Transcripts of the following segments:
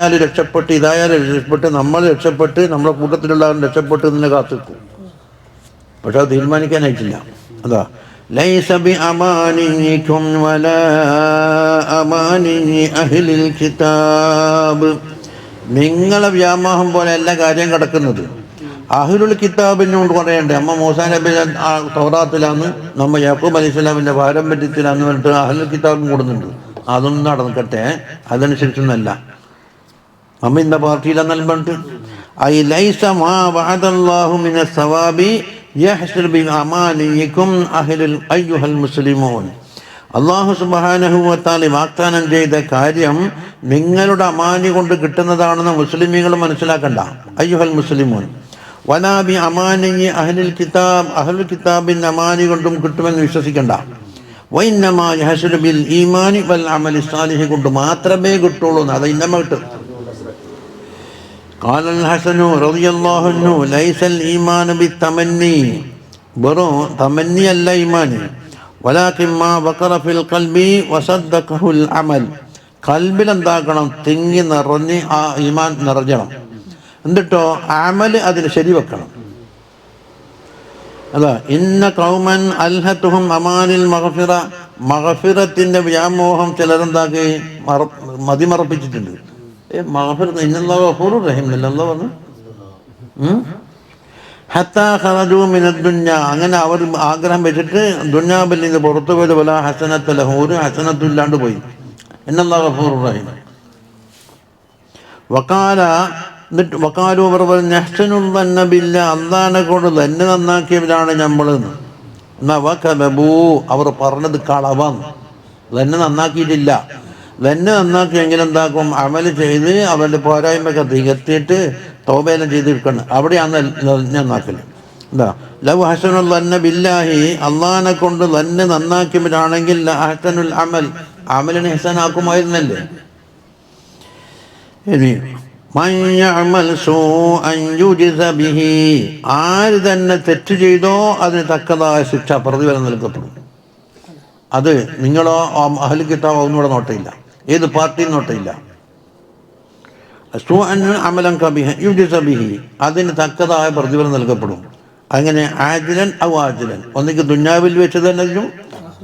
ഇതായാലും രക്ഷപ്പെട്ട് ഇതായാലും രക്ഷപ്പെട്ട് നമ്മൾ രക്ഷപ്പെട്ട് നമ്മുടെ കൂട്ടത്തിലുള്ളവരും രക്ഷപ്പെട്ട് നിന്നെ കാത്തിക്കും പക്ഷെ അത് തീരുമാനിക്കാനായിട്ടില്ല. അതാ ലൈസബി അഹ്ലിൽ കിതാബ്. നിങ്ങളെ വ്യാമോഹം പോലെ എല്ലാ കാര്യം കിടക്കുന്നത്. അഹ്ലുൽ കിതാബിനോട് പറയണ്ടേ അമ്മ മൂസാ നബി തൗറാത്തിലാന്ന് നമ്മ യാക്കൂബ് അലൈഹി സ്വലാമിന്റെ പാരമ്പര്യത്തിലാന്ന് പറഞ്ഞിട്ട് അഹ്ലുൽ കിതാബും കൂടുന്നുണ്ട്. അതൊന്നും നടക്കട്ടെ അതനുസരിച്ചൊന്നല്ല. നമ്മ ഇന്ന പാർട്ടിയിലെന്നാലും പറഞ്ഞിട്ട് ഐ ലൈസ മാ വഅദല്ലാഹു മിന സവാബി യഹ്സുൽ ബി അമാനിയിക്കും അഹ്ലുൽ അയ്യുഹൽ മുസ്ലിമൂൻ. അള്ളാഹു സുബ്ഹാനഹു വതആല വാഗ്ദാനം ചെയ്ത കാര്യം നിങ്ങളുടെ അമാനി കൊണ്ട് കിട്ടുന്നതാണെന്ന് മുസ്ലിമീങ്ങൾ മനസ്സിലാക്കണ്ട. അയ്യുഹൽ മുസ്ലിമോൻ. വനാബി അമാനി അഹ്ലുൽ കിതാബ് അഹ്ലുൽ കിതാബിൻ അമാനി കൊണ്ടും കിട്ടുമെന്ന് വിശ്വസിക്കണ്ട. വൈന്നമാ യഹ്സുൽ ബിൽ ഈമാനി വൽ അമലി സാലിഹി കൊണ്ട് മാത്രമേ കിട്ടുള്ളൂ അത് ഇന്നമ കിട്ടും. قال الحسن رضي الله عنه ليس الإيمان بالتمني برو تمني الإيمان ولكن ما بقر في القلب وصدقه العمل കൽബിൽ എന്താക്കണം തിങ്ങി നിറഞ്ഞ് ആ ഈമാൻ നിറഞ്ഞണം എന്നിട്ടോ അമല് അതിന് ശരിവെക്കണം അതാ ഇന്ന കൗമൻ അൽഹത്തുഹും അമാനിൽ മഹഫിറ മഹഫിറത്തിന്റെ വ്യാമോഹം ചിലരെന്താക്കി മറ മതിമറപ്പിച്ചിട്ടുണ്ട് ഏ മഹഫിറ ഇന്നല്ലാ റഹീം എന്നല്ല പറഞ്ഞു? ഹത്താ ഖറജു മിനദ്ദുന്യ അങ്ങനെ അവർ ആഗ്രഹം വെച്ചിട്ട് ദുന്യാബിൽ നിന്ന് പുറത്തു പോയത് പോലെ ഹസനത്ത് ലഹു. ഒരു ഹസനത്തില്ലാണ്ട് പോയി. എന്നല്ലാ ഗഫൂറു റഹീം. വക്കാല എന്നിട്ട് വക്കാലു അവർ പറഞ്ഞു നെഹ്സനുള്ള ബില്ല അള്ളാനെ കൊണ്ട് തന്നെ നന്നാക്കിയവരാണ് നമ്മളെന്ന് എന്നാ. വക്കബൂ അവർ പറഞ്ഞത് കളവാന്ന്. തന്നെ നന്നാക്കിയിട്ടില്ല. തന്നെ നന്നാക്കിയെങ്കിൽ എന്താക്കും? അമൽ ചെയ്ത് അവരുടെ പോരായ്മയൊക്കെ തികത്തിയിട്ട് തോബേന ചെയ്തിരിക്കണം. അവിടെയാണ് നന്നാക്കൽ എന്താ ലവ് ഹസനുൽ തന്നെ ബില്ലാഹി അള്ളഹാനെ കൊണ്ട് തന്നെ നന്നാക്കിയവരാണെങ്കിൽ ഹസനുൽ അമൽ അമലിനെ ഹസനാക്കുമായിരുന്നല്ലേ? ഇനി ആര് തന്നെ തെറ്റ് ചെയ്തോ അതിന് തക്കതായ ശിക്ഷ പ്രതിഫലം നൽകപ്പെടും. അത് നിങ്ങളോ അഹൽ കിട്ടാവോ ഒന്നും ഇവിടെ നോട്ടയില്ല ഏത് പാർട്ടിയും നോട്ടയില്ല സൂഅൻ അമലം കബിഹ യുജ്സ ബിഹി അതിന് തക്കതായ പ്രതിഫലം നൽകപ്പെടും അങ്ങനെ ആജിലൻ ഔ ആജിലൻ ഒന്നിക്ക് ദുഞ്ഞാവിൽ വെച്ച് തന്നെ ചെയ്യും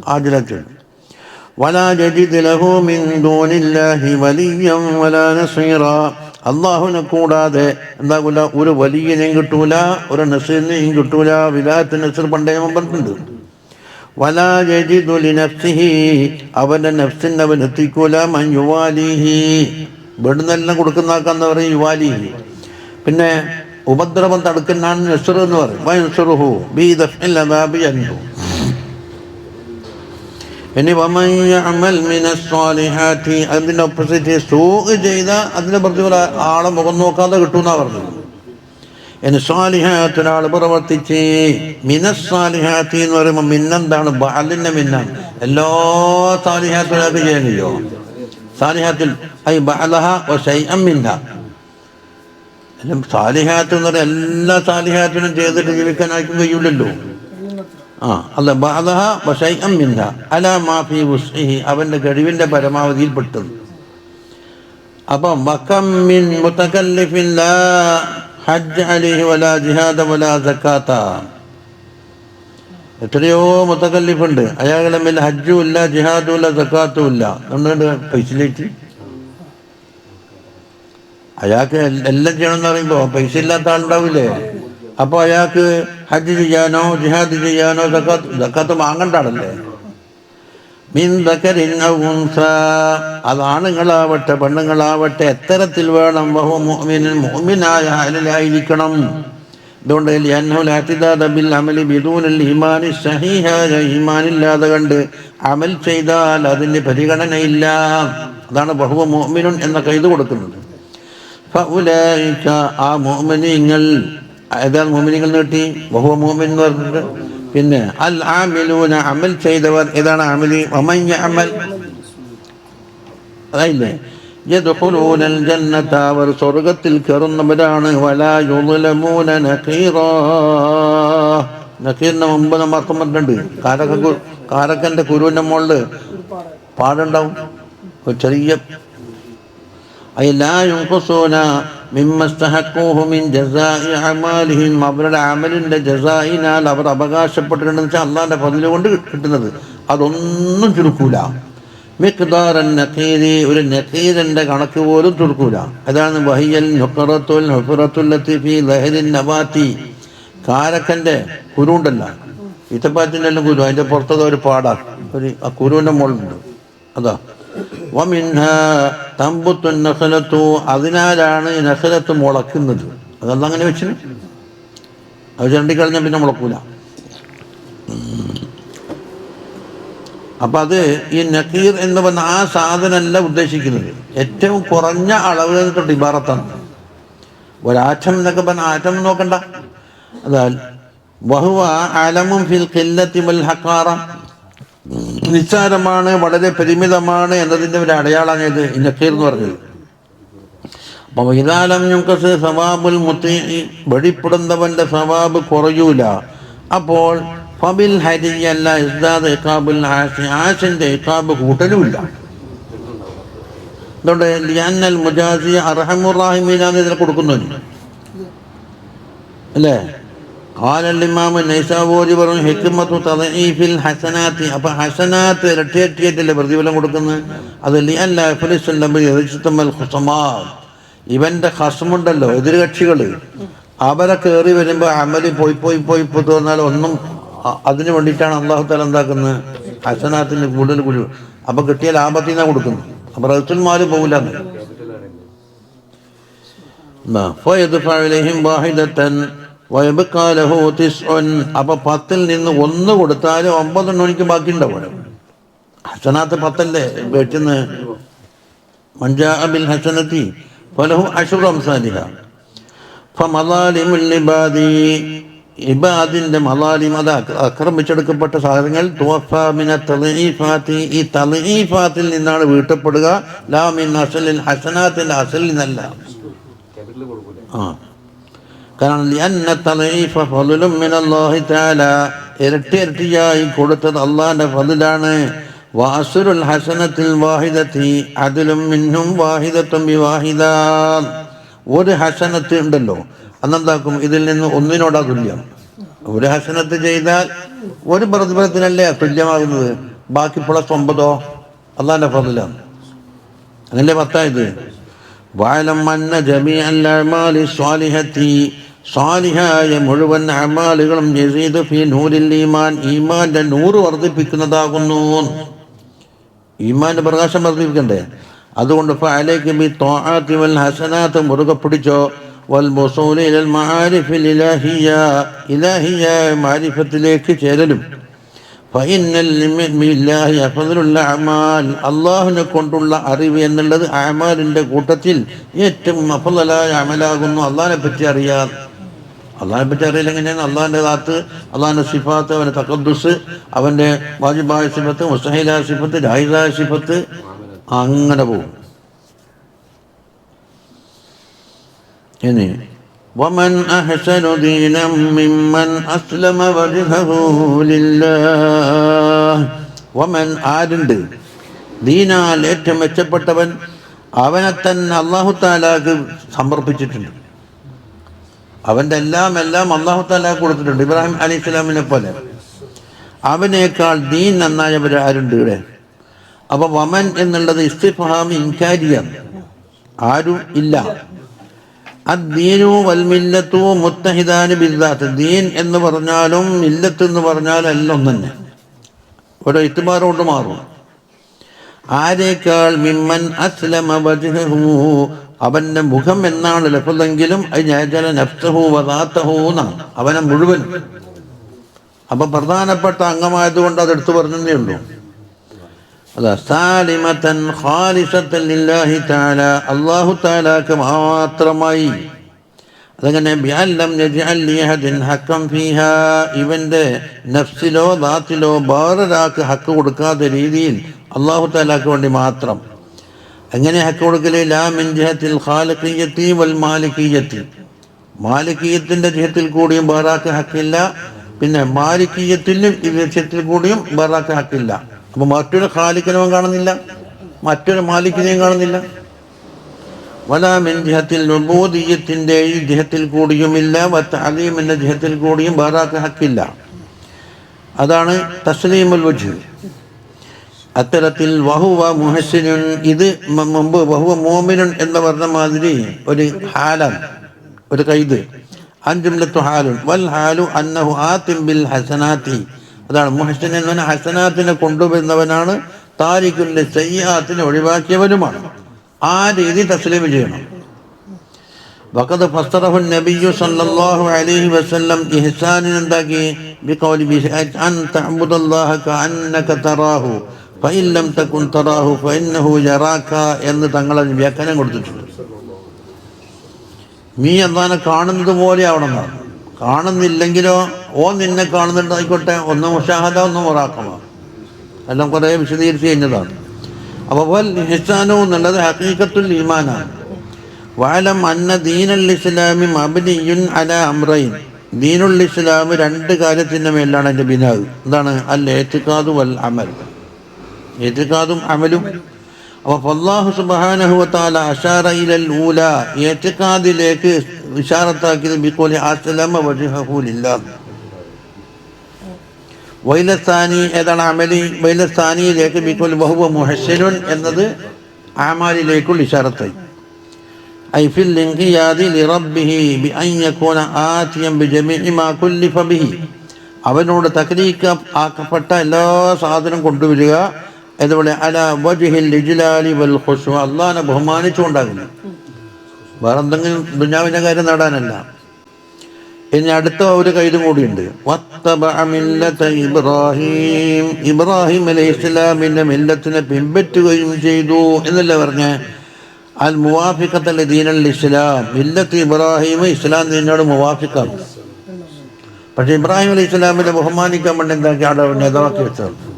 ആജിലത്തിൽ ولا تجد له من دون الله وليا ولا نصيرا അള്ളാഹുവിനെ കൂടാതെ എന്താകൂല ഒരു വലിയനെയും കിട്ടൂല ഒരു നസീറിനെയും കിട്ടൂല വിലാത്ത് നസീർ പണ്ടേ ഞാൻ പറഞ്ഞിട്ടുണ്ട് വലാ നഫ്സിന് അവൻ എത്തിക്കൂല യുവാലിഹി. ഇവിടുന്നെല്ലാം കൊടുക്കുന്നാക്കാന്ന് പറയും യുവാലിഹി. പിന്നെ ഉപദ്രവം തടുക്കുന്നാണ് നസർ എന്ന് പറയും. ഇനി അതിന്റെ ഓപ്പോസിറ്റ് സൂ ചെയ്ത അതിനെ പ്രതിഫല ആളെ മുഖം നോക്കാതെ കിട്ടുമെന്നാ പറഞ്ഞത്. ഇനി സ്വാലിഹാത്ത് പ്രവർത്തിച്ച്. മിനസ്വാലിഹാത്തി എന്ന് പറയുമ്പോൾ മിന്നെന്താണ്? ബാലിന്റെ മിന്നാണ് എല്ലാ സാലിഹാത്തും ചെയ്യാനില്ലോ സാലിഹാത്തിൽ ഐ ബാലഹ ഓ മിൻഹ എല്ലാം സാലിഹാത്ത് എന്ന് പറയുന്ന എല്ലാ സാലിഹാത്തിനും ചെയ്തിട്ട് ജീവിക്കാൻ ആർക്കും കഴിയില്ലല്ലോ ആ അല്ല ബാലഹ ഓ ശൈഅം മിന്ന. അല മാഫി ഉസ്ഹി അവന്റെ കഴിവിന്റെ പരമാവധിയിൽ പെട്ടത് അപ്പം വക്കം മിൻ മുതകല്ലിഫിൻ ലാ ഹജ്ജ് അലിഹി വലാ ജിഹാദ വലാ സക്കാത്ത. എത്രയോ മുത്തക്കല്ലിഫുണ്ട് അയാളുടെ മേൽ ഹജ്ജും ഇല്ല ജിഹാദും ഇല്ല ജക്കാത്തും ഇല്ല. നമ്മളുടെ പൈസയിലേക്ക്. അയാൾക്ക് എല്ലാം ചെയ്യണമെന്ന് പറയുമ്പോൾ പൈസ ഇല്ലാത്ത ആളുണ്ടാവില്ലേ? അപ്പോൾ അയാൾക്ക് ഹജ്ജ് ചെയ്യാനോ ജിഹാദ് ചെയ്യാനോ സക്കാത്ത് സക്കാത്ത് വാങ്ങണ്ട ആളല്ലേ? മീൻ ദക്കരിൻ ഔ ഉൻസ. അത് ആണുങ്ങളാവട്ടെ പെണ്ണുങ്ങളാവട്ടെ എത്തരത്തിൽ വേണം ബഹു മുഅ്മിനിൻ മോമിനായ ഹാലിലായിരിക്കണം അതുകൊണ്ട് ബിൽ അമലി ബിദൂനൽ ഈമാനി കണ്ട് അമൽ ചെയ്താൽ അതിന് പരിഗണനയില്ല. അതാണ് ബഹുവ മുഅ്മിനുൻ എന്ന കൈത് കൊടുക്കുന്നത്. ആ മോമിനിങ്ങൾ ഏതാണ് മോമിനിങ്ങൾ നീട്ടി ബഹുവ മോമിൻ എന്ന് പറഞ്ഞിട്ട്? പിന്നെ അൽ ആമിലൂന അമൽ ചെയ്തവർ ഏതാണ് ആമിലി വമൻ അമൽ അതായില്ലേ? അവർ സ്വർഗത്തിൽ കയറുന്നവരാണ്. വലാ യുദ്ലമൂന നഖീറാ. നഖീറിന് മുമ്പ് നമ്മൾ അർത്ഥം പറഞ്ഞിട്ടുണ്ട്. കാരക്ക കാരക്കന്റെ കുരുവിന്റെ മുകളിൽ പാടുണ്ടാവും. ഒരു ചെറിയ أي മിമ്മസ്തഹക്കൂഹുമിൻ അമാലിഹിം അവരുടെ അമലിന്റെ ജസായിനാൽ അവർ അവകാശപ്പെട്ടിട്ടുണ്ടെന്ന് വെച്ചാൽ അള്ളാന്റെ പതിൽ കൊണ്ട് കിട്ടുന്നത്. അതൊന്നും ചുരുക്കൂല. മിക്താറൻ നഖീരി ഒരു നഖീരന്റെ കണക്ക് പോലും ചുരുക്കൂല. അതാണ് വഹിയൽ നൊക്കറത്തുൽ ലത്തീഫി ലഹരിൻ നവാത്തി കാരക്കന്റെ കുരുണ്ടല്ല. ഇത്തപ്പാറ്റിന്റെ എല്ലാം കുരു അതിന്റെ പുറത്തത് ഒരു പാടാണ് ഒരു ആ കുരുവിന്റെ മുകളിലുണ്ട്. അതാ. വമിൻഹ തമ്പുത്തു നഹലത്തു അതിനാലാണ് നഹലത്ത് മുളക്കുന്നത്. അതല്ല അങ്ങനെ വെച്ചിന്? അത് ചണ്ടിക്കളഞ്ഞാൽ പിന്നെ മുളക്കൂല. അപ്പം അത് ഈ നക്കീർ എന്ന് പറഞ്ഞ ആ സാധനമല്ല ഉദ്ദേശിക്കുന്നത്. ഏറ്റവും കുറഞ്ഞ അളവ് നിന്നിട്ട് ഇബാറത്താണ്. ഒരാറ്റം എന്നൊക്കെ പറഞ്ഞ ആറ്റം നോക്കണ്ട. അതാ വഹുവ അലമും ഫിൽ ഖില്ലത്തി വൽ ഹക്കാറ നിസ്സാരമാണ് വളരെ പരിമിതമാണ് എന്നതിന്റെ ഒരു അടയാളമാണ് ഇത് നക്കീർ എന്ന് പറഞ്ഞത്. അപ്പോൾ ഇതാലം ഞങ്ങൾക്ക് സവാബുൽ മുത്തി വെളിപ്പെടുന്നവന്റെ സവാബ് കുറയൂല. അപ്പോൾ ഫബിൽ ഹരിയല്ല ഇസ്ദാദ് ഇഖാബുൽ ഹാസി ആശിന്റെ ഇക്കാബ് കൂട്ടലുമില്ല. അതുകൊണ്ട് ലിയാനൽ മുജാസി അർഹമുറാഹിമീനാന്ന് ഇതിനെ കൊടുക്കുന്നു അല്ലേ? കാലല്ലിമാമ് നൈസാവോജി പറഞ്ഞു ഹിക്കുമത്തു തദഈഫിൽ ഹസനാത്തി അപ്പൊ ഹസനാത്ത് ഇരട്ടിയട്ടിയല്ലേ പ്രതിഫലം കൊടുക്കുന്നത് അത് ലിയല്ല ഫലിസ്വല്ലം ഹുസമാ ഇവന്റെ ഹസമുണ്ടല്ലോ എതിർകക്ഷികൾ അവരെ കയറി വരുമ്പോൾ അമല് പോയി പോയി പോയി പോയി തോന്നാൽ ഒന്നും അ- അതിന് വേണ്ടിയിട്ടാണ് അള്ളാഹു താല എന്താക്കുന്നത് ഹസനാത്തിന് കൂടുതൽ കുഴി അപ്പൊ കിട്ടിയ ലാഭത്തിൽ നിന്നാണ് കൊടുക്കുന്നത് അപ്പൊ റസുൽമാര് പോകില്ല فيدفع അപ്പൊ പത്തിൽ നിന്ന് ഒന്ന് കൊടുത്താലും ഒമ്പതെണ്ണം എനിക്ക് ബാക്കിയുണ്ടാവും. ഹസനാത്ത് പത്തല്ലേ? വെട്ടിന്ന് മഞ്ചാ ഹസനത്തി ഫലഹു അഷുറം സാലിഹ. ഇബാദിന്റെ മലാലിം അത് ആക്രമിച്ചെടുക്കപ്പെട്ട സാധനങ്ങൾ. ഈ തലീഫാത്തിൽ നിന്നാണ് വീട്ടപ്പെടുക. ലാമിൻ അസലിൽ ഹസനാത്തിന്റെ അസലിൽ നിന്നല്ല ആ. കാരണം എന്നെ തലൈഫ ഫലുലും മിനല്ലാഹി തആല ഇരട്ടി ഇരട്ടിയായി കൊടുത്തത് അള്ളാന്റെ ഫലിലാണ് വാസുരുൽ ഹസനത്തിൽ വാഹിദത്തി അതിലും മിന്നും വാഹിദത്തും വിവാഹിത ഒരു ഹസനത്ത് ഉണ്ടല്ലോ അന്നെന്താക്കും ഇതിൽ നിന്ന് ഒന്നിനോടാ തുല്യം. ഒരു ഹസനത്ത് ചെയ്താൽ ഒരു പ്രതിഫലത്തിനല്ലേ തുല്യമാകുന്നത്? ബാക്കി പ്ലസ് ഒമ്പതോ? അള്ളാന്റെ ഫലിലാണ് അങ്ങനെ പത്തായത്? വാലം മന്ന ജമി അല്ലാമാലി സ്വാലിഹത്തി സ്വാലിഹായ മുഴുവൻ അമാലുകളും ഈമാൻ ഈമാന്റെ നൂറ് വർദ്ധിപ്പിക്കുന്നതാകുന്നു. ഈമാന്റെ പ്രകാശം വർദ്ധിപ്പിക്കണ്ടേ? അതുകൊണ്ട് ത്വാഅത്തി വൽ ഹസനാത്ത് മുറുകെ പിടിച്ചോ. വൽ മാരിഫത്തിലേക്ക് ചേരലും. കൊണ്ടുള്ള അറിവ് എന്നുള്ളത് അമാലിന്റെ കൂട്ടത്തിൽ ഏറ്റവും അഫലായ അമലാകുന്നു. അള്ളാഹിനെ പറ്റി അറിയാൻ അള്ളാഹിനെ പറ്റി അറിയില്ല എങ്ങനെയാണ് അള്ളാഹിൻ്റെ ദാത്ത് അള്ളാഹിൻ്റെ സിഫാത്ത് അവൻ്റെ തക്കദ്ദുസ് അവൻ്റെ വാജിബായ സിഫത്ത് മുസ്തഹിലായ സിഫത്ത് ജാഹിദായ സിഫത്ത് അങ്ങനെ പോകും ഇനി ومن أحسن دينا ممن أسلم وجهه لله ومن ആരുണ്ട് ദീനാൽ ഏറ്റവും മെച്ചപ്പെട്ടവൻ അവനെ തന്നെ അള്ളാഹു താലാക്ക് സമർപ്പിച്ചിട്ടുണ്ട് അവന്റെ എല്ലാം എല്ലാം അള്ളാഹു താലാക്ക് കൊടുത്തിട്ടുണ്ട്. ഇബ്രാഹിം അലി ഇസ്ലാമിനെ പോലെ. അവനേക്കാൾ ദീൻ നന്നായവർ ആരുണ്ട് ഇവിടെ? അപ്പൊ വമൻ എന്നുള്ളത് ഇസ്തിഫാം ഇൻകാരിയാണ്. ആരും ഇല്ല. അദ്ദീനു വൽമില്ലത്തു മുത്തഹിദാന് ബില്ലാത്ത്. ദീൻ എന്ന് പറഞ്ഞാലും ഇല്ലത്ത് എന്ന് പറഞ്ഞാലും എല്ലാം തന്നെ ഓരോ ഇത്തുമാറും കൊണ്ട് മാറും. ആരേക്കാൾ മിമ്മൻ അസ്ലമ അവന്റെ മുഖം എന്നാണ് ലഭതെങ്കിലും അത് ഞാൻ നഫ്സഹു വദാത്തഹോ എന്നാണ്. അവനെ മുഴുവൻ. അപ്പൊ പ്രധാനപ്പെട്ട അംഗമായതുകൊണ്ട് അത് എടുത്തു പറഞ്ഞതേ ഉള്ളൂ. അതാ സാലിമത്തൻ ഖാലിസത്തൻ ലില്ലാഹി തആല അല്ലാഹു തആലാക്ക് മാത്രമായി. അതങ്ങനെ ഇവന്റെ നഫ്സിലോ ദാത്തിലോ വേറൊരാൾക്ക് ഹക്ക് കൊടുക്കാത്ത രീതിയിൽ അല്ലാഹു താലാക്ക് വേണ്ടി മാത്രം. എങ്ങനെ ഹക്ക് കൊടുക്കൽ? ലാ മിൻ ജിഹത്തിൽ ഖാലിഖിയത്തി വൽ മാലിക്കിയത്തി മാലിക്കീയത്തിന്റെ ജിഹത്തിൽ കൂടിയും ബറാക്ക് ഹക്കില്ല. പിന്നെ മാലിക്കീയത്തിനും ഈ വിഷയത്തിൽ കൂടിയും ബറാക്ക് ഹക്കില്ല. അപ്പൊ മറ്റൊരു ഖാലിക്കിനെയും കാണുന്നില്ല. മറ്റൊരു മാലിക്കിനെയും കാണുന്നില്ല. വലാ മിൻ ജിഹത്തിൽ നുബൂദിയത്തിന്റെ ഈ ജഹത്തിൽ കൂടിയുമില്ല. വത്ത് അലീമിന്റെ ജിഹത്തിൽ കൂടിയും വേറാക്ക് ഹക്കില്ല. അതാണ് തസ്ലീമുൽ വജ് അത്തരത്തിൽ വഹുവ മുഹസിനുൻ ഇത് മുമ്പ് വഹുവ മോമിനുൻ എന്ന് പറഞ്ഞ മാതിരി ഒരു ഹാലം ഒരു കൈത് അഞ്ചുംലത്തു ഹാലുൻ വൽ ഹാലു അന്നഹു ആത്തിം ബിൽ ഹസനാത്തി. അതാണ് മുഹസിൻ എന്ന് പറഞ്ഞാൽ ഹസനാത്തിനെ കൊണ്ടുവരുന്നവനാണ് താരിഖുന്റെ സയ്യാത്തിനെ ഒഴിവാക്കിയവനുമാണ്. ആ രീതി തസ്ലീം ചെയ്യണം. വഖദ് ഫസ്തറഹു നബിയു സല്ലല്ലാഹു അലൈഹി വസല്ലം ഇഹ്സാനിൻ എന്താക്കി ബിഖൗലി ബി അൻ തഅബ്ദുല്ലാഹ കഅന്നക തറാഹു. ഫഇൻ ലം തകുൻ തറാഹു ഫഇന്നഹു യറാക എന്ന് തങ്ങൾ അതിന് വ്യാഖ്യാനം കൊടുത്തിട്ടുണ്ട്. നീ എന്താണ് കാണുന്നത് പോലെ ആവണം കാണുന്നില്ലെങ്കിലോ ഓ നിന്നെ കാണുന്നുണ്ടായിക്കോട്ടെ ഒന്ന് മുഷാഹദ ഒന്ന് മുറാക്കമോ എല്ലാം കുറേ വിശദീകരിച്ച് കഴിഞ്ഞതാണ്. അപ്പോൾ എന്നുള്ളത് ഹക്കീക്കത്തുൽ ഈമാനാണ്. വാലം അന്ന ദീനുൽ ഇസ്ലാമി മബിനിയുൻ അല അമ്രൈൻ ദീനുൽ ഇസ്ലാം രണ്ട് കാര്യത്തിന്റെ മേലാണ് എന്റെ ബിനാവ്. എന്താണ് അൽ ഏറ്റുക്കാതു വൽ അമൽ ഏത്തിക്കാതും അമലും അപ്പോൾ അള്ളാഹു സുബാനഹുവത്താല അഷാറ ഇലൽ ഊല ഏത്തിക്കാദിലേക്ക് ഇഷാറത്താക്കിയത് ബിക്കോലി അസ്ലമ വജുഹൂലില്ല വൈലസ്ഥാനി ഏതാണ് അമലി വൈലസ്ഥാനിയിലേക്ക് ബിക്കോലി ബഹുവ മുഹസ്സിനുൻ എന്നത് ആമാലിലേക്കുള്ള ഇഷാറത്തായി أي في الانقياد لربه بأن يكون آتيا بجميع ما كلف به അവനോട് തക്ലീക്ക് ആക്കപ്പെട്ട എല്ലാ സാധനം കൊണ്ടുവരിക അതുപോലെ അല വൽ ബഹുമാനിച്ചുകൊണ്ടാകുന്നു വേറെ എന്തെങ്കിലും ദുഞ്ഞാവിന്റെ കാര്യം നേടാനല്ല. ഇനി അടുത്ത ഒരു കൈതും കൂടിയുണ്ട്. ഇബ്രാഹിം. ഇബ്രാഹിം അലൈഹി ഇസ്ലാമിന്റെ മില്ലത്തിനെ പിൻപറ്റുകയും ചെയ്തു എന്നല്ലേ പറഞ്ഞ? അൽ മുവാഫിക്കത്തല്ല ദീനൽ ഇസ്ലാം. മില്ലത്ത് ഇബ്രാഹിം ഇസ്ലാം ദീനോട് മുവാഫിക്കാണ് പക്ഷെ ഇബ്രാഹിം അലൈഹി ഇസ്ലാമിനെ ബഹുമാനിക്കാൻ വേണ്ടി എന്താക്കി അവിടെ നേതാവാക്കി വെച്ചത്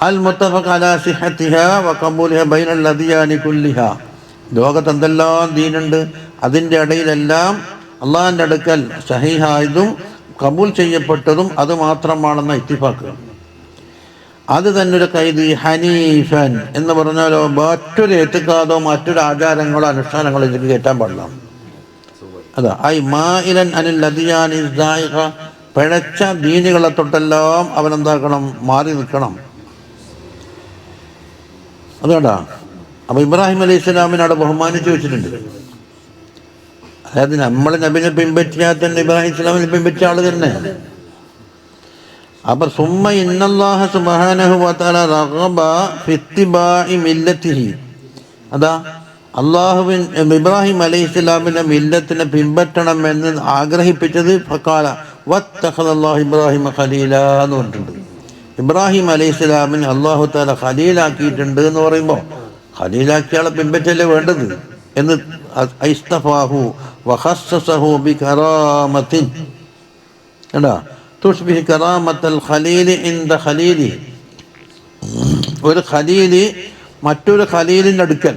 അലാ സിഹത്തിഹ വ ഖബൂലിഹ ബൈനൽ അദിയാനി കുല്ലിഹ. ലോകത്ത് എന്തെല്ലാം ദീനുണ്ട് അതിന്റെ ഇടയിലെല്ലാം അള്ളാഹിന്റെ അടുക്കൽ സഹിഹായതും കബൂൽ ചെയ്യപ്പെട്ടതും അത് മാത്രമാണെന്ന ഇത്തിഫാക്ക്. അത് തന്നെ ഒരു കൈതി ഹനീഫൻ എന്ന് പറഞ്ഞാലോ മറ്റൊരു എത്തുക്കാതോ മറ്റൊരു ആചാരങ്ങളോ അനുഷ്ഠാനങ്ങളോ ഇതിലേക്ക് കയറ്റാൻ പാടില്ല. അതാ ഐ മാഇലൻ അനിൽ ദായിഖ പിഴച്ച ദീനുകളെ തൊട്ടെല്ലാം അവനെന്താക്കണം? മാറി നിൽക്കണം. അതുകൊണ്ടാ അപ്പൊ ഇബ്രാഹിം അലൈഹി സ്വലാമിനെ അവിടെ ബഹുമാനിച്ച് വെച്ചിട്ടുണ്ട്. അതായത് നമ്മൾ നബിനെ പിൻപറ്റിയാൽ തന്നെ ഇബ്രാഹിം ഇസ്ലാമിനെ പിൻപറ്റിയ ആൾ തന്നെ. അപ്പൊ സുമ്മ ഇന്നല്ലാഹ ഫിത്തിബാഇ മില്ലത്തിഹി. അതാ അള്ളാഹുവിൻ ഇബ്രാഹിം അലൈഹി സ്വലാമിന്റെ മില്ലത്തിനെ പിൻപറ്റണം എന്ന് ആഗ്രഹിപ്പിച്ചത് ഫക്കാല. വത്തഖദല്ലാഹു ഇബ്രാഹിം ഖലീല എന്ന് പറഞ്ഞിട്ടുണ്ട്. ഇബ്രാഹിം അലൈഹി ഇസ്ലാമിന് അള്ളാഹു താല ഖലീലാക്കിയിട്ടുണ്ട് എന്ന് പറയുമ്പോൾ ഖലീലാക്കിയ ആളെ പിൻപറ്റല്ലേ വേണ്ടത്? എന്ന് ഐസ്തഫാഹു ബികറാമത്തിൻ. കേട്ടാ തുഷ്ബിഹി ഖലീലി ഖലീലി. ഒരു ഖലീലി മറ്റൊരു ഖലീലിന്റെ അടുക്കൽ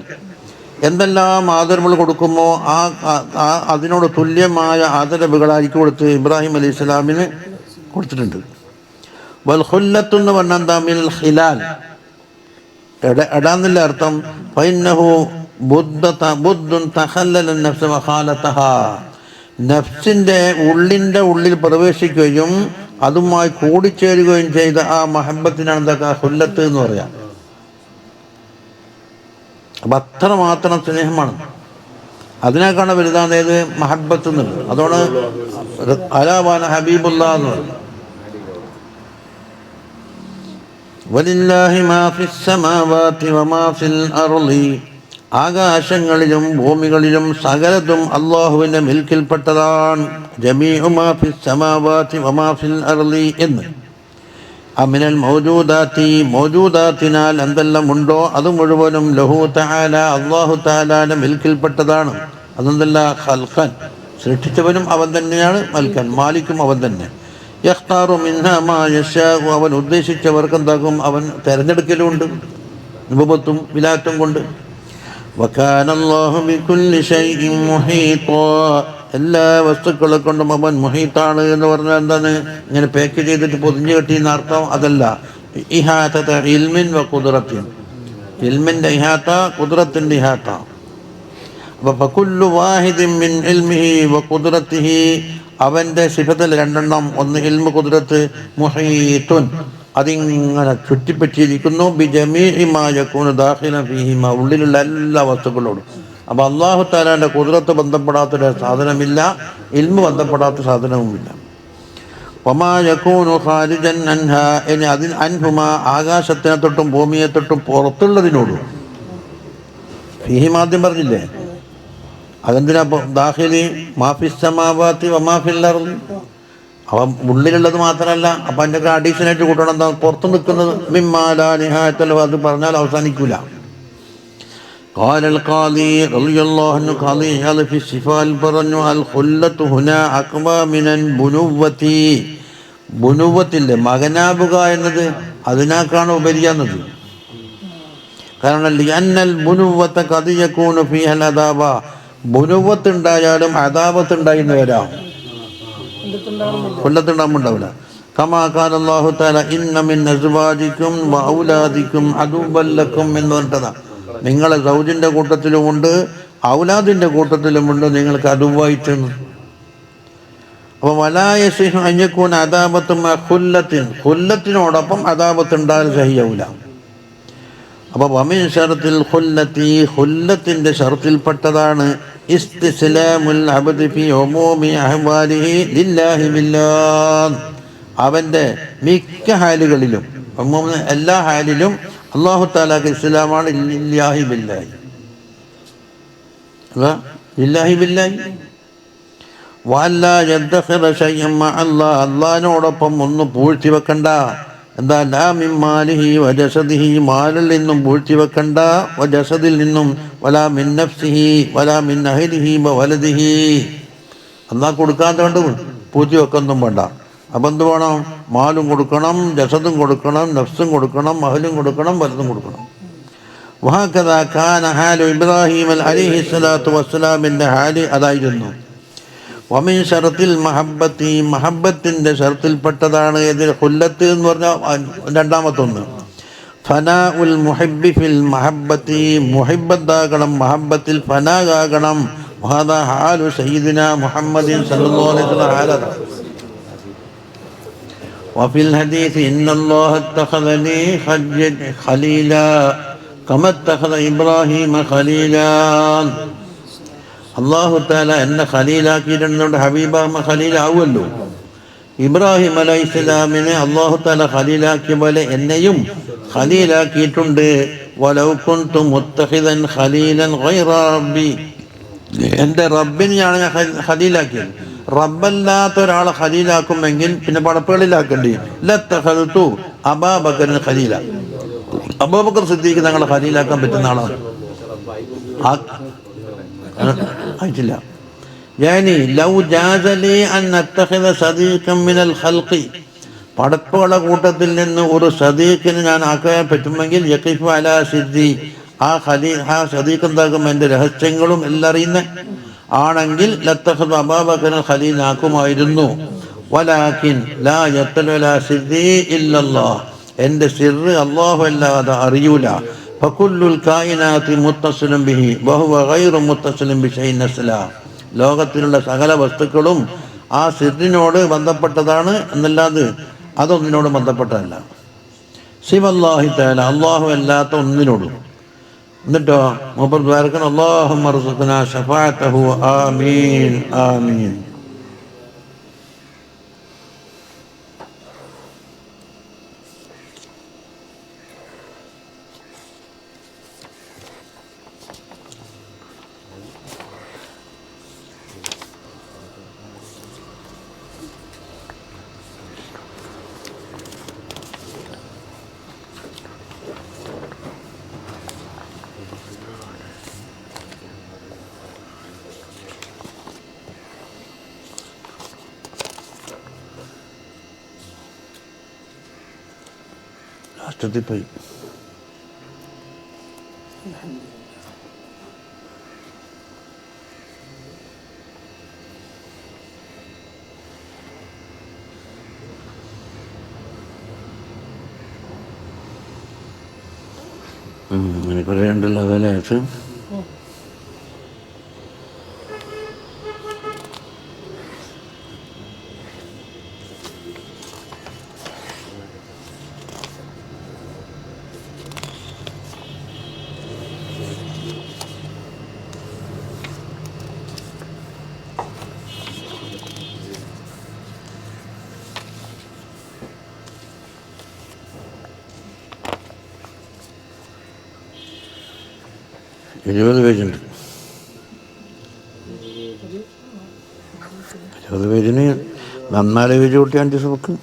എന്തെല്ലാം ആദരവുകൾ കൊടുക്കുമോ ആ അതിനോട് തുല്യമായ ആദരവുകളായിരിക്കും കൊടുത്ത് ഇബ്രാഹിം അലൈഹി ഇസ്ലാമിന് കൊടുത്തിട്ടുണ്ട്. വൽ ഖുല്ലത്ത് എന്ന് പറഞ്ഞാൽ എന്താ? മിൽ ഖിലാൽ. എട എടാന്നില്ല അർത്ഥം. വഖാലതഹ. നഫ്സിന്റെ ഉള്ളിന്റെ ഉള്ളിൽ പ്രവേശിക്കുകയും അതുമായി കൂടിച്ചേരുകയും ചെയ്ത ആ മഹബത്തിനാണ് എന്താ ഹുല്ലത്ത് എന്ന് പറയാം. അപ്പൊ അത്ര മാത്രം സ്നേഹമാണ്. അതിനേക്കാണ് വലുതാണേത് മഹബത്ത് എന്നുള്ളത്. അതോട് അലാബാന ഹബീബുല്ല എന്ന് പറയും. വലില്ലാഹി മാ സമാവാത്തി വമാഫിൽ വമാ ഫിൽ അർളി. ആകാശങ്ങളിലും ഭൂമികളിലും സകലതും അള്ളാഹുവിന്റെ മിൽക്കിൽപ്പെട്ടതാണ്. ജമീഉ മാ ഫിസ് സമാവാതി വമാ ഫിൽ അർളി എന്ന്. അമിനൽ മൗജൂദാത്തി. മൗജൂദാത്തിനാൽ എന്തെല്ലാം ഉണ്ടോ അത് മുഴുവനും ലഹു താല അള്ളാഹു താലാന്റെ മിൽക്കിൽപ്പെട്ടതാണ്. അതെന്തല്ല? ഖൽഖൻ. സൃഷ്ടിച്ചവനും അവൻ തന്നെയാണ്. മൽക്കൻ മാലിക്കും അവൻ തന്നെ. യഹ്താറു മിന്നമായശാഹു അവൻ ഉദ്ദേശിച്ചവർക്ക് എന്താകും? അവൻ തിരഞ്ഞെടുക്കലുമുണ്ട് ഉപപത്തും വിലാറ്റം കൊണ്ട്. എല്ലാ വസ്തുക്കളെ കൊണ്ടും അവൻ മുഹീത്താണ് എന്ന് പറഞ്ഞാൽ എന്താണ്? ഇങ്ങനെ പാക്ക് ചെയ്തിട്ട് പൊതിഞ്ഞു കെട്ടി എന്ന അർത്ഥം അതല്ല. ഇഹാത്ത ഇൽമിൻ വ കുതിറത്തിൻ ഇൽമിന്റെ ഇഹാത്ത കുതിറത്തിന്റെ ഇഹാത്ത അപ്പം ഫക്കുല്ലു വാഹിദിൻ ഇൽമിഹി വ കുതിറത്തിഹി അവന്റെ സിഫത്തിൽ രണ്ടെണ്ണം ഒന്ന് ഇൽമു കുതിരത്ത് മുഹീത്തുൻ. അതിങ്ങനെ ചുറ്റിപ്പറ്റിയിരിക്കുന്നു. ഉള്ളിലുള്ള എല്ലാ വസ്തുക്കളോടും. അപ്പൊ അള്ളാഹു താലാന്റെ കുതിരത്ത് ബന്ധപ്പെടാത്തൊരു സാധനമില്ല ഇൽമു ബന്ധപ്പെടാത്ത സാധനവുമില്ല. ഇനി ആകാശത്തിനെ തൊട്ടും ഭൂമിയെ തൊട്ടും പുറത്തുള്ളതിനോടും. ഫിഹിമാദ്യം പറഞ്ഞില്ലേ? അതെന്തിനാ ഇപ്പൊ ദാഹിലി മാഫിസമാവാത്തി വമാഫില്ലറും അവ ഉള്ളിലുള്ളത് മാത്രമല്ല അപ്പം അതിൻ്റെ അഡീഷനായിട്ട് കൂട്ടണം എന്താ പുറത്ത് നിൽക്കുന്നത് മിമ്മാല നിഹായത്തല്ലോ അത് പറഞ്ഞാൽ അവസാനിക്കൂല قال القاضي رضي الله عنه قاضي هذا في الصفات പറഞ്ഞു الخلة هنا أقوى من البنوة ബുനുവത്തില്ലേ മകനാവുക എന്നത് അതിനേക്കാണ് ഉപരിയാന്നത് കാരണം ലിയന്നൽ ബുനുവത്ത കതിയക്കൂണ് ഫിഹൽ അദാബ ബുനുവത്ത് ഉണ്ടായാലും അദാബത്ത് ഉണ്ടായിന്ന് വരാം കൊല്ലത്തുണ്ടാകുമ്പോണ്ടാവില്ല കമാ കാല അല്ലാഹു തആല ഇന്ന മിൻ അസ്വാജിക്കും വഔലാദിക്കും അദുബല്ലക്കും എന്ന് പറഞ്ഞതാ നിങ്ങളെ സൗജിന്റെ കൂട്ടത്തിലുമുണ്ട് ഔലാദിന്റെ കൂട്ടത്തിലുമുണ്ട് നിങ്ങൾക്ക് അതുവായിട്ട് അപ്പൊ വലായ അഞ്ഞക്കൂൻ അദാബത്തും കൊല്ലത്തിൻ കൊല്ലത്തിനോടൊപ്പം അദാബത്ത് ഉണ്ടായാൽ സഹിയാവൂല. അപ്പൊ വമിൻ ഷറത്തിൽ ഹുല്ലത്തി ഹുല്ലത്തിന്റെ ഷർത്തിൽപ്പെട്ടതാണ്. അവന്റെ മിക്ക ഹാലുകളിലും എല്ലാ ഹാലിലും അല്ലാഹു താലാക്ക് ഇസ്ലാമാണ് ലില്ലാഹി ബില്ലാഹി അതാ ലില്ലാഹി ബില്ലാഹി വല്ല അല്ലാഹുവിനോടൊപ്പം ഒന്നും പൂഴ്ത്തി വെക്കണ്ട. മാലിഹി വജസദിഹി മാലിൽ നിന്നും പൂഴ്ത്തി വെക്കണ്ട. വജസദിൽ നിന്നും വലാ മിൻ നഫ്സിഹി വലാ മിൻ അഹ്ലിഹി വലദിഹി. അല്ലാഹ് കൊടുക്കാതെ കൊണ്ട് പൂഴ്ത്തി വെക്കൊന്നും വേണ്ട. അപ്പം എന്ത് വേണം? മാലും കൊടുക്കണം ജസദും കൊടുക്കണം നഫ്സും കൊടുക്കണം മഹലും കൊടുക്കണം വലതും കൊടുക്കണം. വഹാഖദാ ഖാൻ ഹാലു ഇബ്രാഹിം അലിഹി സ്വലാത്തു വസ്സലാമിന്റെ ഹാൽ അതായിരുന്നു. വമിൻ ഷറത്തിൽ മഹബത്തി മഹബത്തിൻ്റെ ഷറത്തിൽപ്പെട്ടതാണ് ഇതിൽ ഹുല്ലത്ത് എന്ന് പറഞ്ഞാൽ രണ്ടാമത്തൊന്ന് ഫനാ ഉൽ മുഹബി ഫിൽ മഹബത്തി മുഹിബത്താകണം മഹബത്തിൽ ഫനാകാകണം വഹദ ഹാലു സയ്യിദിന മുഹമ്മദിൻ സല്ലല്ലാഹു അലൈഹി വസല്ലം ഹാലത وفي الحديث إن الله اتخذني خج- خليلا كما اتخذ إبراهيم خليلا അള്ളാഹു താല എന്നെ ഖലീലാക്കിയിട്ടുണ്ട്. ഹബീബാമ ഖലീലാവുമല്ലോ. ഇബ്രാഹിം അലൈഹി ഇസ്ലാമിനെ അള്ളാഹു താല ഖലീലാക്കിയ പോലെ എന്നെയും ഖലീലാക്കിയിട്ടുണ്ട്. വലൗ കുന്തു മുത്തഹിദൻ ഖലീലൻ റബ്ബി. എന്റെ റബ്ബിനെയാണ് ഞാൻ ഖലീലാക്കിയത്. റബ്ബല്ലാത്ത ഒരാളെ ഖലീലാക്കുമെങ്കിൽ പിന്നെ പടപ്പുകളിലാക്കേണ്ടി? ലത്തഹൽത്തു അബാബക്കറിന് ഖലീല. അബൂബക്കർ സിദ്ദീഖ് ഞങ്ങളെ ഖലീലാക്കാൻ പറ്റുന്ന ആളാണ്. ആയിട്ടില്ല يعني لو جاز لي أن أتخذ صديقا من الخلق പടപ്പുകളെ കൂട്ടത്തിൽ നിന്ന് ഒരു സദീഖിന് ഞാൻ ആക്കാൻ പറ്റുമെങ്കിൽ യക്കിഫ് അല സിദ്ധി ആ ഖലീ ആ സദീഖ് എന്താകും എൻ്റെ രഹസ്യങ്ങളും എല്ലാം അറിയുന്ന ആണെങ്കിൽ ലത്തഖദ് അബാബക്കൻ ഖലീലാക്കുമായിരുന്നു വലാക്കിൻ ലാ യത്തല സിദ്ധി ഇല്ലല്ലാഹ് എൻ്റെ സിറ് അള്ളാഹു അല്ലാതെ അറിയൂല ഫക്കുല്ലുൽ കായിനാത്തി മുത്തസ്ലും ബിഹി ബഹുവ ഗൈറു മുത്തസ്ലും ബിഷൈ നസ്ല. ലോകത്തിലുള്ള സകല വസ്തുക്കളും ആ സിറിനോട് ബന്ധപ്പെട്ടതാണ് എന്നല്ലാതെ അതൊന്നിനോട് ബന്ധപ്പെട്ടതല്ല. ശിവല്ലാഹി താല അള്ളാഹു അല്ലാത്ത ഒന്നിനോടും. എന്നിട്ടോ മുബർ ദ്വാരക്കൻ അള്ളാഹു ആമീൻ ആമീൻ. ലാസ്റ്റത്തിൽ പോയി ഉം, അങ്ങനെ കുറേ ഇരുപത് പേജുണ്ട്. ഇരുപത് പേജിന് നന്നാൽ പേജ് കൂട്ടി അഞ്ച് സുബക്ക്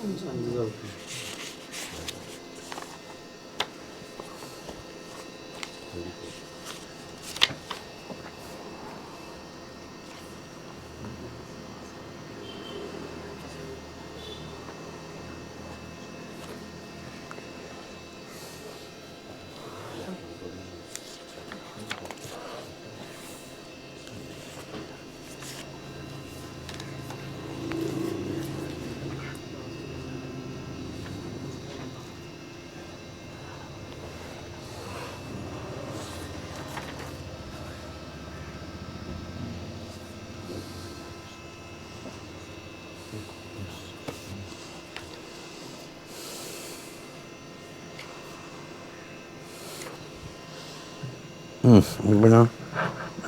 പിന്നെ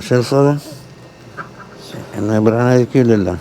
ഷെഫ് എന്നെ പറയാനായിരിക്കില്ലല്ലോ